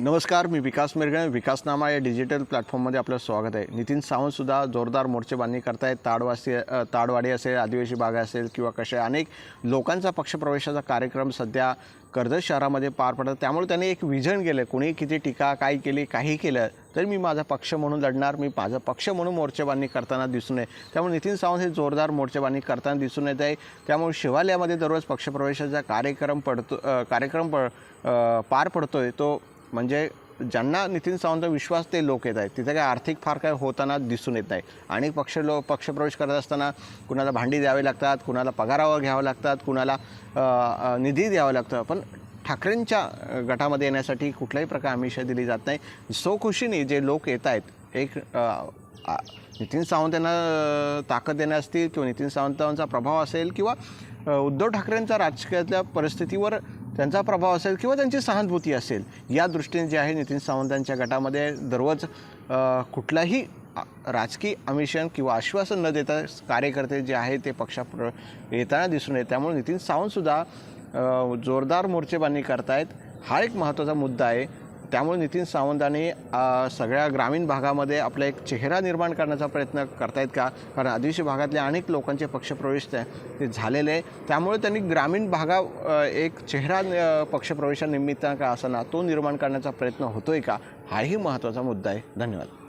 नमस्कार मी विकास मिरगणे. विकासनामा या डिजिटल प्लॅटफॉर्ममध्ये आपलं स्वागत आहे. नितीन सावंतसुद्धा जोरदार मोर्चेबांधणी करतायत. ताडवासी ताडवाडी असेल आदिवासी भाग असेल किंवा कसे अनेक लोकांचा पक्षप्रवेशाचा कार्यक्रम सध्या कर्जत शहरामध्ये पार पडतात त्यामुळे त्यांनी एक विजन केलं कोणी किती टीका काय केली काही केलं तरी मी माझा पक्ष म्हणून लढणार मी माझा पक्ष म्हणून मोर्चेबांधणी करताना दिसून येते त्यामुळे नितीन सावंत हे जोरदार मोर्चेबांधणी करताना दिसून येत आहे. त्यामुळे शिवालयामध्ये दररोज पक्षप्रवेशाचा कार्यक्रम पडतो कार्यक्रम प पार पडतो आहे तो म्हणजे ज्यांना नितीन सावंत विश्वास ते लोक येत आहेत. तिथे काय आर्थिक फार काय होताना दिसून येत नाही. अनेक पक्ष लो पक्षप्रवेश करत असताना कुणाला भांडी द्यावी लागतात कुणाला पगारावर घ्यावं लागतात कुणाला निधी द्यावा लागतं. पण ठाकरेंच्या गटामध्ये येण्यासाठी कुठल्याही प्रकार आमिषा दिली जात नाही. सो खुशीने जे लोक येत आहेत एक नितीन सावंत यांना ताकद देण्या असतील किंवा नितीन सावंतांचा प्रभाव असेल किंवा उद्धव ठाकरेंचा राजकीयातल्या परिस्थितीवर त्यांचा प्रभाव असेल किंवा त्यांची सहानुभूती असेल या दृष्टीने जे आहे नितीन सावंतांच्या गटामध्ये दररोज कुठलाही राजकीय अमिशन किंवा आश्वासन न देता कार्यकर्ते जे आहे ते पक्षा येताना दिसून येत. त्यामुळे नितीन सावंतसुद्धा जोरदार मोर्चेबांधणी करतायत. हा एक महत्त्वाचा मुद्दा आहे. त्यामुळे नितीन सावंतांनी सगळ्या ग्रामीण भागामध्ये आपला एक चेहरा निर्माण करण्याचा प्रयत्न करतायत का? कारण आदिवासी भागातल्या अनेक लोकांचे पक्षप्रवेश ते झालेले आहे. त्यामुळे त्यांनी ग्रामीण भागा एक चेहरा अ, पक्षप्रवेशानिमित्त का असाना तो निर्माण करण्याचा प्रयत्न होतोय का? हाही महत्त्वाचा मुद्दा आहे. धन्यवाद.